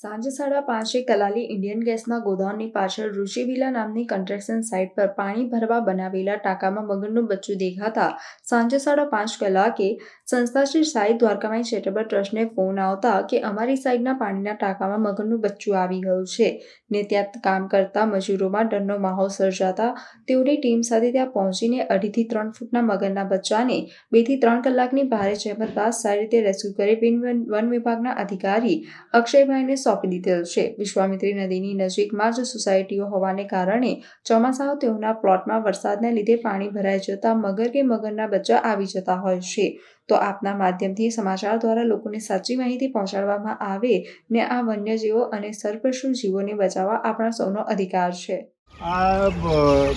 સાંજે સાડા પાંચે કલાલી ઇન્ડિયન ગેસના ગોદાઉનની પાછળ ઋષિવિલા નામની કન્સ્ટ્રક્શન સાઇટ પર પાણી ભરવા બનાવેલા ટાંકામાં મગરનું બચ્ચું દેખાતા સાંજે સાડા પાંચ કલાકે સંસ્થા શ્રી સાઈ દ્વારકામાઈ ચેરિટેબલ ટ્રસ્ટને ફોન આવતા કે અમારી સાઈડના પાણીના ટાંકામાં મગરનું બચ્ચું આવી ગયું છે ને ત્યાં કામ કરતા મજૂરોમાં ડરનો માહોલ સર્જાતા તેઓની ટીમ સાથે ત્યાં પહોંચીને અઢીથી ત્રણ ફૂટના મગરના બચ્ચાને બેથી ત્રણ કલાકની ભારે જહેમત બાદ સારી રીતે રેસ્ક્યુ કરી વન વિભાગના અધિકારી અક્ષયભાઈને સોંપી દીધેલ છે. વિશ્વામિત્રી નદીની નજીકમાં જ સોસાયટીઓ હોવાને કારણે ચોમાસાઓ તેઓના પ્લોટમાં વરસાદને લીધે પાણી ભરાઈ જતા મગર કે મગરના બચ્ચા આવી જતા હોય છે. તો આપના માધ્યમથી સમાચાર દ્વારા લોકોને સાચી માહિતી પહોંચાડવામાં આવે ને આ વન્યજીવો અને સર્પશુ જીવોને બચાવવા આપણા સૌનો અધિકાર છે. આ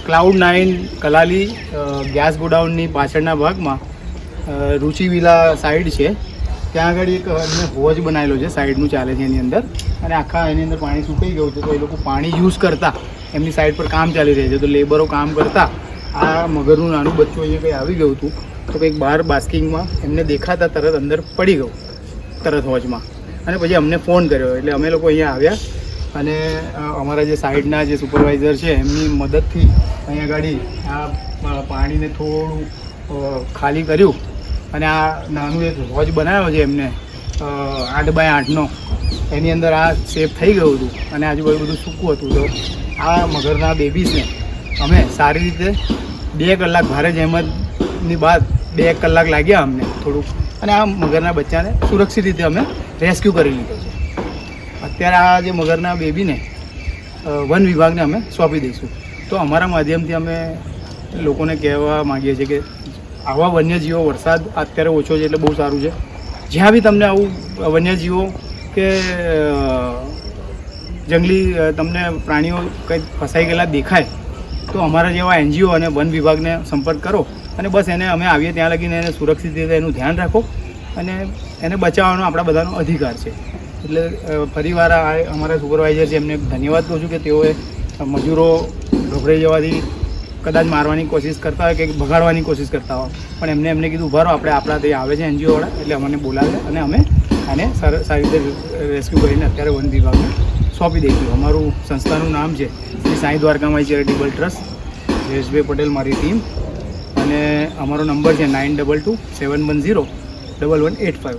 ક્લાઉડ નાઇન કલાલી ગેસ ગોડાઉનની પાછળના ભાગમાં અ, રુચિવિલા સાઈડ છે. ત્યાં આગળ એક એમને હોજ બનાવેલો છે, સાઈડનું ચાલે છે એની અંદર. અને આખા એની અંદર પાણી સુકાઈ ગયું છે તો એ લોકો પાણી યુઝ કરતા. એમની સાઈડ પર કામ ચાલી રહ્યું છે, તો લેબરો કામ કરતા. આ મગરનું નાનું બચ્ચું અહીંયા કંઈ આવી ગયું હતું, તો કંઈક બહાર બાસ્કિંગમાં એમને દેખાતા તરત અંદર પડી ગયું, તરત હોજમાં. અને પછી અમને ફોન કર્યો, એટલે અમે લોકો અહીંયા આવ્યા. અને અમારા જે સાઈડના જે સુપરવાઇઝર છે, એમની મદદથી અહીંયા ગાડી આ પાણીને થોડું ખાલી કર્યું. અને આ નાનું એક હોજ બનાવ્યો છે એમને આઠ બાય આઠનો. એની અંદર આ સેફ થઈ ગયું હતું અને આજુબાજુ બધું સૂકું હતું. તો આ મગરના બેબીઝને અમે સારી રીતે બે કલાક ભારે જહેમતની બાદ બે કલાક લાગ્યા અમને થોડુંક. અને આ મગરના બચ્ચાને સુરક્ષિત રીતે અમે રેસ્ક્યુ કરી લીધો છે. અત્યારે આ જે મગરના બેબીને વન વિભાગને અમે સોંપી દઈશું. તો અમારા માધ્યમથી અમે લોકોને કહેવા માગીએ છીએ કે આવા વન્યજીવો વરસાદ અત્યારે ઓછો છે એટલે બહુ સારું છે. જ્યાં બી તમને આવું વન્યજીવો કે જંગલી તમને પ્રાણીઓ કંઈક ફસાઈ ગયેલા દેખાય, તો અમારા જેવા એનજીઓ અને વન વિભાગને સંપર્ક કરો અને બસ એને અમે આવીએ ત્યાં લગીને એને સુરક્ષિત રીતે એનું ધ્યાન રાખો અને એને બચાવવાનો આપણા બધાનો અધિકાર છે. એટલે ફરીવાર અમારા સુપરવાઇઝર છે એમને ધન્યવાદ કહું છું કે તેઓએ મજૂરો ગભરાઈ જવાથી કદાચ મારવાની કોશિશ કરતા હોય કે ભગાડવાની કોશિશ કરતા હોય. પણ એમને એમને કીધું ભરો આપણે આપણા ત્યાં આવે છે એનજીઓવાળા, એટલે અમને બોલાવે અને અમે આને સર- રીતે રેસ્ક્યુ કરીને અત્યારે વન વિભાગને સોંપી દઈશું. અમારું સંસ્થાનું નામ છે શ્રી સાંઈ દ્વારકામાઈ ચેરિટેબલ ટ્રસ્ટ. જયેશભાઈ પટેલ મારી ટીમ. અને અમારો નંબર છે nine double two seven one zero double one eight five